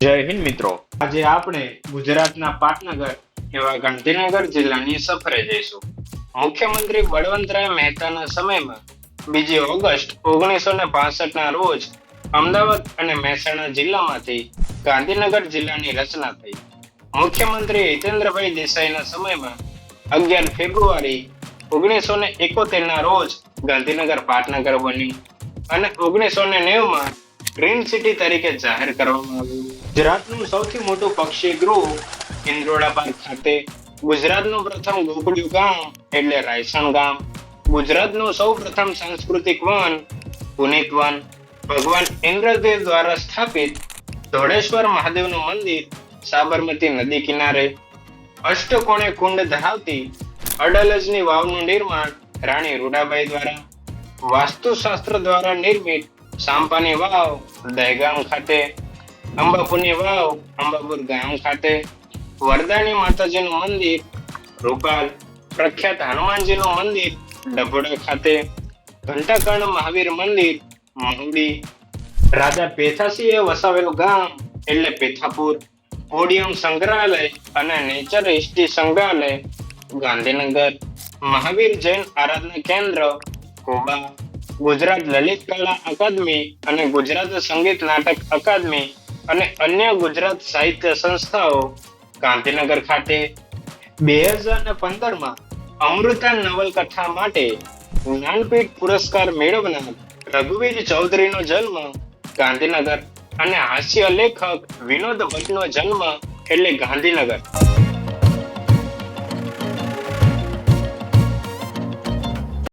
જય હિન્દ મિત્રો. આજે આપણે ગુજરાતના પાટનગર એવા ગાંધીનગર જિલ્લાની સફરે જઈશું. મુખ્યમંત્રી બળવંતરાય મહેતાના સમયમાં બીજી ઓગસ્ટ ઓગણીસો ને ના રોજ અમદાવાદ અને મહેસાણા જિલ્લામાંથી ગાંધીનગર જિલ્લાની રચના થઈ. મુખ્યમંત્રી હિતેન્દ્રભાઈ દેસાઈના સમયમાં અગિયાર ફેબ્રુઆરી ઓગણીસો ને એકોતેર ના રોજ ગાંધીનગર પાટનગર બન્યું અને ઓગણીસો ને નેવમાં ગ્રીન સિટી તરીકે જાહેર કરવામાં આવ્યું. ગુજરાતનું સૌથી મોટું પક્ષી ગૃહ ઇન્દ્રોડા પાર્ક ખાતે ગુજરાતનું પ્રથમ ગોકળિયું ગામ એટલે રાયસણ ગામ. ગુજરાતનું સૌ પ્રથમ સાંસ્કૃતિક વન, પુનિત વન, ભગવાન ઇન્દ્રદેવ દ્વારા સ્થાપિત ધોળેશ્વર મહાદેવનું મંદિર સાબરમતી નદી કિનારે. અષ્ટકોણે કુંડ ધરાવતી અડલજની વાવનું નિર્માણ રાણી રૂડાબાઈ દ્વારા. વાસ્તુશાસ્ત્ર દ્વારા નિર્મિત સાંપાની વાવ, દહેગામ ખાતે અંબાપુરની વાવ, અંબાપુર ગામ ખાતે, વરદાની માતાજીનું મંદિર, રૂપાલ પ્રખ્યાત હનુમાનજીનું મંદિર, ડભોડા ખાતે ઘંટાકર્ણ મહાવીર મંદિર મહુડી રાજા પેથાસીએ વસાવેલું ગામ એટલે પેથાપુર, ઓડિયમ સંગ્રહાલય અને નેચર હિસ્ટ્રી સંગ્રહાલય, ગાંધીનગર, મહાવીર જૈન આરાધના કેન્દ્ર કોબા ગુજરાત લલિત કલા અકાદમી અને ગુજરાત સંગીત નાટક અકાદમી અને અન્ય ગુજરાત સાહિત્ય સંસ્થાઓ ગાંધીનગર ખાતે બે હજાર ને પંદરમાં અમૃતા નવલકથા માટે જ્ઞાનપીઠ પુરસ્કાર મેળવનાર રઘુવીર ચૌધરીનો જન્મ ગાંધીનગર અને હાસ્ય લેખક વિનોદ ભટ્ટનો જન્મ એટલે ગાંધીનગર.